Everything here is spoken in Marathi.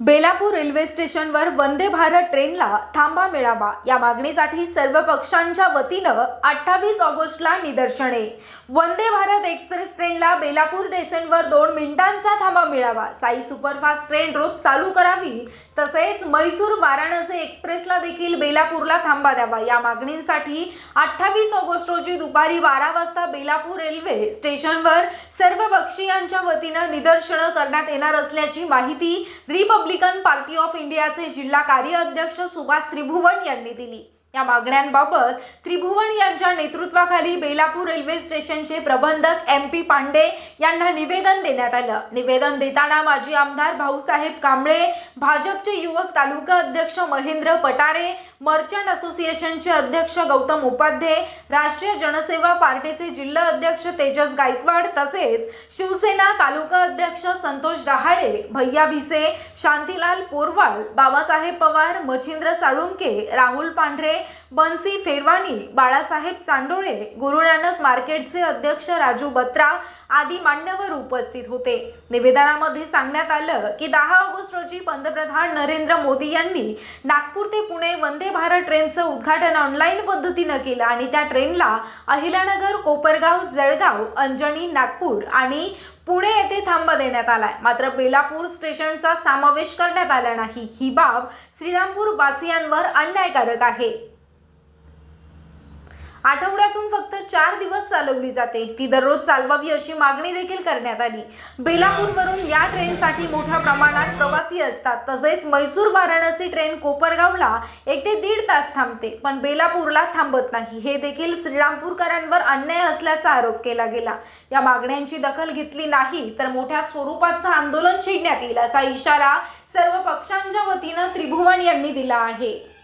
बेलापूर रेल्वे स्टेशनवर वंदे भारत ट्रेनला थांबा मिळावा. या मागणीसाठी सर्व पक्षांच्या वतीनं अठ्ठावीस ऑगस्टला निदर्शने. वंदे भारत एक्सप्रेस ट्रेनला बेलापूर स्टेशनवर दोन मिनिटांचा थांबा मिळावा. साई सुपरफास्ट ट्रेन रोज चालू करावी तसेच मैसूर वाराणसी एक्सप्रेसला देखील बेलापूरला थांबा द्यावा. या मागणींसाठी अठ्ठावीस ऑगस्ट रोजी दुपारी बारा वाजता बेलापूर रेल्वे स्टेशनवर सर्व पक्षीयांच्या वतीनं निदर्शनं करण्यात येणार असल्याची माहिती रिपब्लिकन पार्टी ऑफ इंडियाचे जिल्हा कार्य अध्यक्ष सुभाष त्रिभुवन यांनी दिली. या मागण्यांबाबत त्रिभुवन यांच्या नेतृत्वाखाली बेलापूर रेल्वे स्टेशनचे प्रबंधक एम पी पांडे यांना निवेदन देण्यात आलं. निवेदन देताना माजी आमदार भाऊसाहेब कांबळे भाजपचे युवक तालुका अध्यक्ष महेंद्र पटारे मर्चंट असोसिएशनचे अध्यक्ष गौतम उपाध्ये राष्ट्रीय जनसेवा पार्टीचे जिल्हा अध्यक्ष तेजस गायकवाड तसेच शिवसेना तालुका अध्यक्ष संतोष डहाळे भैया भिसे शांतीलाल पोरवाल बाबासाहेब पवार मच्छिंद्र साळुंके राहुल पांढरे बन्सी फेरवानी बाळासाहेब चांडोळे गुरुनानक मार्केटचे अध्यक्ष राजू बत्रा आदी मान्यवर उपस्थित होते. निवेदनामध्ये सांगण्यात आलं की दहा ऑगस्ट रोजी पंतप्रधान नरेंद्र मोदी यांनी नागपूर ते पुणे वंदे भारत ट्रेनचं उद्घाटन ऑनलाईन पद्धतीनं केलं आणि त्या ट्रेनला अहिल्यानगर कोपरगाव जळगाव अंजनी नागपूर आणि पुणे येथे थांबा देण्यात आलाय. मात्र बेलापूर स्टेशनचा समावेश करण्यात आला नाही. ही बाब श्रीरामपूर वासियांवर अन्यायकारक आहे. आठवड्यातून फक्त चार दिवस चालवली जाते. ती दररोज चालवावी अशी मागणी देखील करण्यात आली. बेलापूरवरून या ट्रेनसाठी मोठ्या प्रमाणात प्रवासी असतात. तसेच मैसूर वाराणसी ट्रेन कोपरगावला एक ते दीड तास थांबते पण बेलापूरला थांबत नाही. हे देखील श्रीरामपूरकरांवर अन्याय असल्याचा आरोप केला गेला. या मागण्यांची दखल घेतली नाही तर मोठ्या स्वरूपाचं आंदोलन छेडण्यात येईल असा इशारा सर्व पक्षांच्या वतीनं त्रिभुवन यांनी दिला आहे.